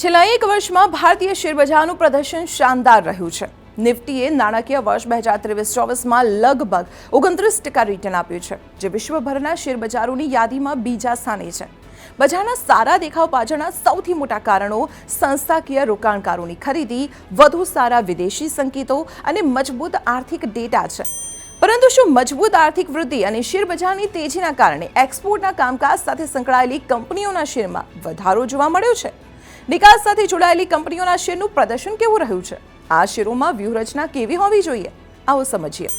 છેલ્લા એક વર્ષમાં ભારતીય શેરબજારનું પ્રદર્શન શાનદાર રહ્યું છે. નિફ્ટીએ નાણાકીય વર્ષ બે હજાર ત્રેવીસ ચોવીસમાં લગભગ ઓગણત્રીસ ટકા રિટર્ન આપ્યું છે, જે વિશ્વભરના શેરબજારોની યાદીમાં બીજા સ્થાને છે. બજારના સારા દેખાવ પાછળના સૌથી મોટા કારણો સંસ્થાકીય રોકાણકારોની ખરીદી, વધુ સારા વિદેશી સંકેતો અને મજબૂત આર્થિક ડેટા છે. પરંતુ શું મજબૂત આર્થિક વૃદ્ધિ અને શેરબજારની તેજીના કારણે એક્સપોર્ટના કામકાજ સાથે સંકળાયેલી કંપનીઓના શેરમાં વધારો જોવા મળ્યો છે? નિકાસ સાથે જોડાયેલી કંપનીઓના શેરનું પ્રદર્શન કેવું રહ્યું છે? આ શેરોમાં વ્યૂહરચના કેવી હોવી જોઈએ? આવો સમજીએ.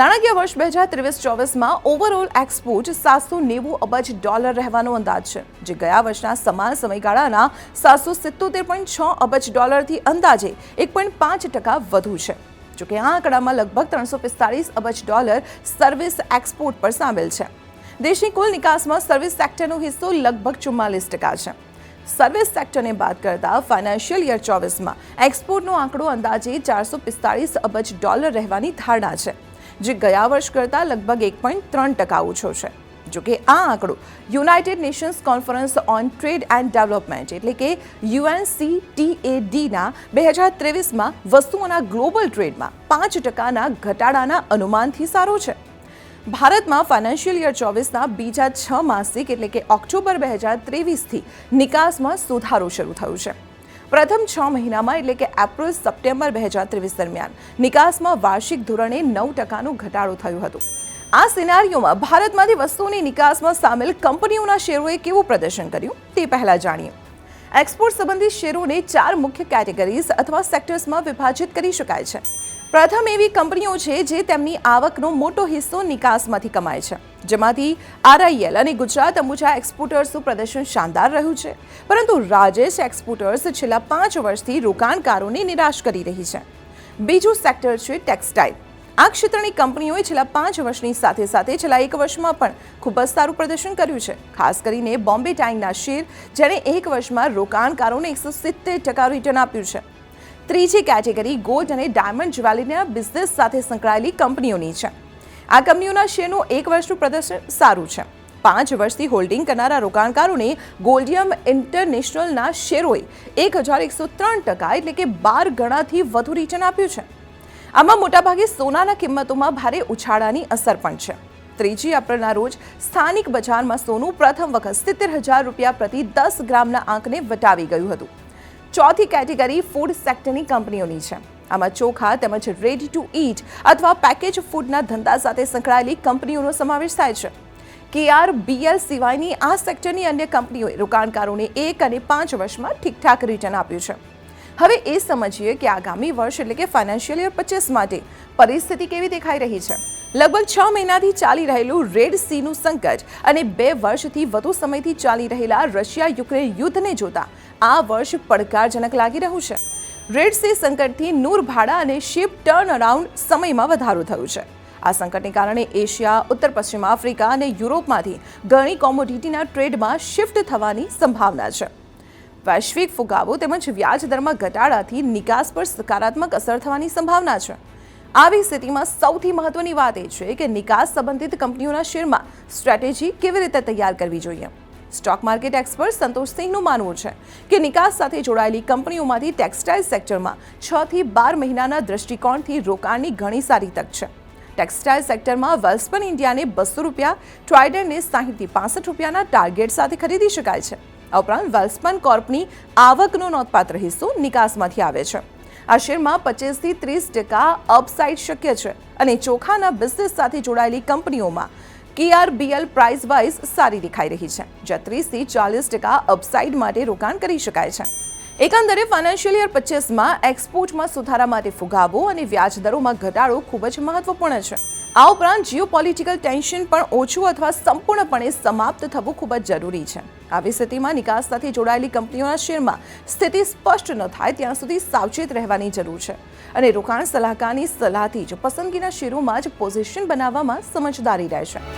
નાણાકીય વર્ષ બે હજાર ત્રેવીસ ચોવીસમાં ઓવરઓલ એક્સપોર્ટ સાતસો નેવું અબજ ડોલર રહેવાનો અંદાજ છે, જે ગયા વર્ષના સમાન સમયગાળાના સાતસો સિત્તોતેર પોઈન્ટ છ અબજ ડોલરથી અંદાજે એક પોઈન્ટ પાંચ ટકા વધુ છે. જોકે આ આંકડામાં લગભગ ત્રણસો પિસ્તાળીસ અબજ ડોલર સર્વિસ એક્સપોર્ટ પર સામેલ છે. દેશની કુલ નિકાસમાં સર્વિસ સેક્ટરનો હિસ્સો લગભગ ચુમ્માલીસ ટકા છે. સર્વિસ સેક્ટરને બાદ કરતા ફાઇનાન્શિયલ યર ચોવીસમાં એક્સપોર્ટનો આંકડો અંદાજે ચારસો પિસ્તાળીસ અબજ ડોલર રહેવાની ધારણા છે, જે ગયા વર્ષ કરતાં લગભગ એક પોઈન્ટ ત્રણ ટકા ઓછો છે. જોકે આ આંકડો United Nations Conference on Trade and Development એટલે કે યુએનસીટીએડીના બે હજાર ત્રેવીસમાં વસ્તુઓના ગ્લોબલ ટ્રેડમાં પાંચ ટકાના ઘટાડાના અનુમાનથી સારો છે. ભારતમાં ફાઇનાન્શિયલ યર ચોવીસના બીજા છ માસિક એટલે કે ઓક્ટોબર બે હજાર ત્રેવીસથી નિકાસમાં સુધારો શરૂ થયો છે. પ્રથમ છ મહિનામાં એટલે કે એપ્રિલ, સપ્ટેમ્બર બે હજાર ત્રેવીસ દરમિયાન નિકાસમાં વાર્ષિક ધોરણે નવ ટકાનો ઘટાડો થયો હતો. આ સિનારીઓમાં ભારતમાંથી વસ્તુઓની નિકાસમાં સામેલ કંપનીઓના શેરોએ કેવું પ્રદર્શન કર્યું તે પહેલાં જાણીએ. એક્સપોર્ટ સંબંધિત શેરોને ચાર મુખ્ય કેટેગરીઝ અથવા સેક્ટર્સમાં વિભાજિત કરી શકાય છે. પ્રથમ એવી કંપનીઓ છે જે તેમની આવકનો મોટો હિસ્સો નિકાસમાંથી કમાય છે, જેમાંથી આરઆઈએલ અને ગુજરાત અંબુજા એક્સપોર્ટર્સનું પ્રદર્શન શાનદાર રહ્યું છે. પરંતુ રાજેશ એક્સપોર્ટર્સ છેલ્લા પાંચ વર્ષથી રોકાણકારોને નિરાશ કરી રહી છે. બીજું સેક્ટર છે ટેક્સટાઇલ. આ ક્ષેત્રની કંપનીઓએ છેલ્લા પાંચ વર્ષની સાથે સાથે છેલ્લા એક વર્ષમાં પણ ખૂબ જ સારું પ્રદર્શન કર્યું છે. ખાસ કરીને બોમ્બે ટાઈંગના શેર, જેણે એક વર્ષમાં રોકાણકારોને એકસો સિત્તેર ટકા રિટર્ન આપ્યું છે. ત્રીજી કેટેગરી ગોલ્ડ અને ડાયમંડ જ્વેલરીના બિઝનેસ સાથે સંકળાયેલી કંપનીઓની છે. આ કંપનીઓના શેરનું એક વર્ષનું પ્રદર્શન સારું છે. પાંચ વર્ષથી હોલ્ડિંગ કરનારા રોકાણકારોને ગોલ્ડિયમ ઇન્ટરનેશનલના શેરોએ એક હજાર એકસો ત્રણ ટકા એટલે કે બાર ગણાથી વધુ રિટર્ન આપ્યું છે. આમાં મોટાભાગે સોનાના કિંમતોમાં ભારે ઉછાળાની અસર પણ છે. ત્રીજી એપ્રિલના રોજ સ્થાનિક બજારમાં સોનું પ્રથમ વખત સિત્તેર હજાર રૂપિયા પ્રતિ દસ ગ્રામના આંકને વટાવી ગયું હતું. ચોથી કેટેગરી ફૂડ સેક્ટરની કંપનીઓની છે. આમાં ચોખા તેમજ રેડી ટુ ઈટ અથવા પેકેજ ફૂડના ધંધા સાથે સંકળાયેલી કંપનીઓનો સમાવેશ થાય છે. કેઆર બીએલ સિવાયની આ સેક્ટરની અન્ય કંપનીઓએ રોકાણકારોને એક અને પાંચ વર્ષમાં ઠીકઠાક રિટર્ન આપ્યું છે. હવે એ સમજીએ કે આગામી વર્ષ એટલે કે ફાઇનાન્શિયલ યર પચીસ માટે પરિસ્થિતિ કેવી દેખાઈ રહી છે. લગભગ છ મહિનાથી ચાલી રહેલું રેડ સીનું સંકટ અને બે વર્ષથી વધુ સમયથી ચાલી રહેલા રશિયા યુક્રેન યુદ્ધને જોતા આ વર્ષ પડકારજનક લાગી રહ્યું છે. રેડ સી સંકટથી નૂર ભાડા અને શિપ ટર્ન અરાઉન્ડ સમયમાં વધારો થયો છે. આ સંકટને કારણે એશિયા, ઉત્તર પશ્ચિમ આફ્રિકા અને યુરોપમાંથી ઘણી કોમોડિટીના ટ્રેડમાં શિફ્ટ થવાની સંભાવના છે. વૈશ્વિક ફુગાવો તેમજ વ્યાજ દરમાં ઘટાડાથી નિકાસ પર સકારાત્મક અસર થવાની સંભાવના છે. આવી સ્થિતિમાં સૌથી મહત્વની વાત એ છે કે નિકાસ સંબંધિત કંપનીઓના શેરમાં સ્ટ્રેટેજી કેવી રીતે તૈયાર કરવી જોઈએ? સ્ટોક માર્કેટ એક્સપર્ટ સંતોષ સિંહનું માનવું છે કે નિકાસ સાથે જોડાયેલી કંપનીઓમાંથી ટેક્સટાઇલ સેક્ટરમાં છ થી બાર મહિનાના દ્રષ્ટિકોણથી રોકાણની ઘણી સારી તક છે. ટેક્સટાઇલ સેક્ટરમાં વેલ્સપન ઇન્ડિયાને બસો રૂપિયા ટ્રાઇડરને સાહીઠથી પાસઠ રૂપિયાના ટાર્ગેટ સાથે ખરીદી શકાય છે. આ ઉપરાંત વેલ્સપન કોર્પની આવકનો નોંધપાત્ર હિસ્સો નિકાસમાંથી આવે છે. આ શેરમાં પચીસથી ત્રીસ ટકા અપસાઇડ શક્ય છે અને ચોખાના બિઝનેસ સાથે જોડાયેલી કંપનીઓમાં કેઆરબીએલ પ્રાઇસ વાઇઝ સારી દેખાઈ રહી છે, જ્યાં ત્રીસથી ચાલીસ ટકા અપસાઇડ માટે રોકાણ કરી શકાય છે. એકંદરે ફાઇનાન્શિયલ યર પચીસમાં એક્સપોર્ટમાં સુધારા માટે ફુગાવો અને વ્યાજ દરોમાં ઘટાડો ખૂબ જ મહત્વપૂર્ણ છે. આ ઉપરાંત જીઓપોલિટિકલ ટેન્શન પણ ઓછું અથવા સંપૂર્ણપણે સમાપ્ત થવું ખૂબ જ જરૂરી છે. આવી સ્થિતિમાં નિકાસ સાથે જોડાયેલી કંપનીઓના શેરમાં સ્થિતિ સ્પષ્ટ ન થાય ત્યાં સુધી સાવચેત રહેવાની જરૂર છે. અને રોકાણ સલાહકારની સલાહથી જ પસંદગીના શેરોમાં જ પોઝિશન બનાવવામાં સમજદારી રહેશે.